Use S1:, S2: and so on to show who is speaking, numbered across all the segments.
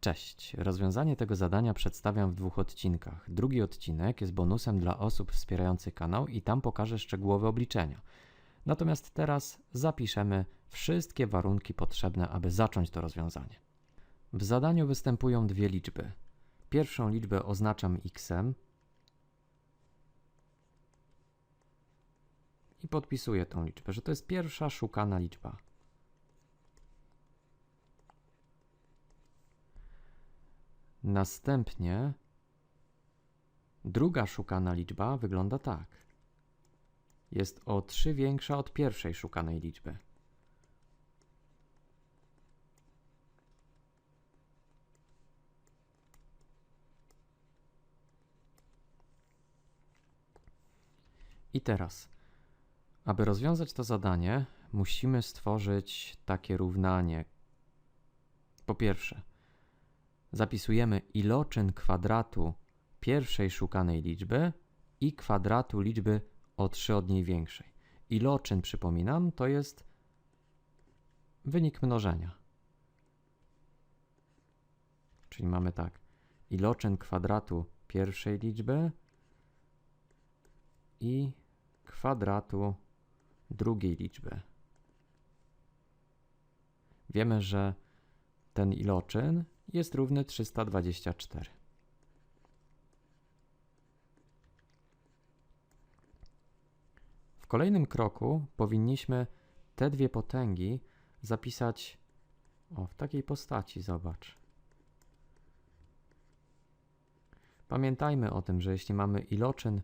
S1: Cześć. Rozwiązanie tego zadania przedstawiam w dwóch odcinkach. Drugi odcinek jest bonusem dla osób wspierających kanał i tam pokażę szczegółowe obliczenia. Natomiast teraz zapiszemy wszystkie warunki potrzebne, aby zacząć to rozwiązanie. W zadaniu występują dwie liczby. Pierwszą liczbę oznaczam x i podpisuję tą liczbę, że to jest pierwsza szukana liczba. Następnie druga szukana liczba wygląda tak. Jest o 3 większa od pierwszej szukanej liczby. I teraz, aby rozwiązać to zadanie, musimy stworzyć takie równanie. Po pierwsze, zapisujemy iloczyn kwadratu pierwszej szukanej liczby i kwadratu liczby o 3 od niej większej. Iloczyn, przypominam, to jest wynik mnożenia. Czyli mamy tak, iloczyn kwadratu pierwszej liczby i kwadratu drugiej liczby. Wiemy, że ten iloczyn jest równy 324. W kolejnym kroku powinniśmy te dwie potęgi zapisać o, w takiej postaci, zobacz. Pamiętajmy o tym, że jeśli mamy iloczyn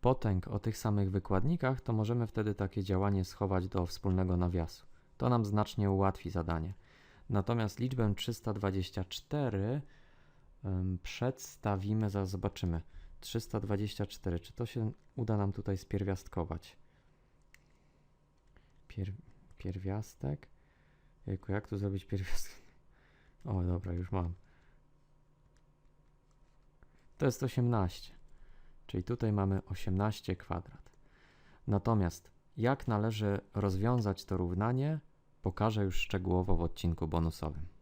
S1: potęg o tych samych wykładnikach, to możemy wtedy takie działanie schować do wspólnego nawiasu. To nam znacznie ułatwi zadanie. Natomiast liczbę 324 ym, przedstawimy, zaraz zobaczymy. 324, czy to się uda nam tutaj spierwiastkować? Pier, pierwiastek? Jejku, jak tu zrobić pierwiastek? O, dobra, już mam. To jest 18, czyli tutaj mamy 18 kwadrat. Natomiast jak należy rozwiązać to równanie, pokażę już szczegółowo w odcinku bonusowym.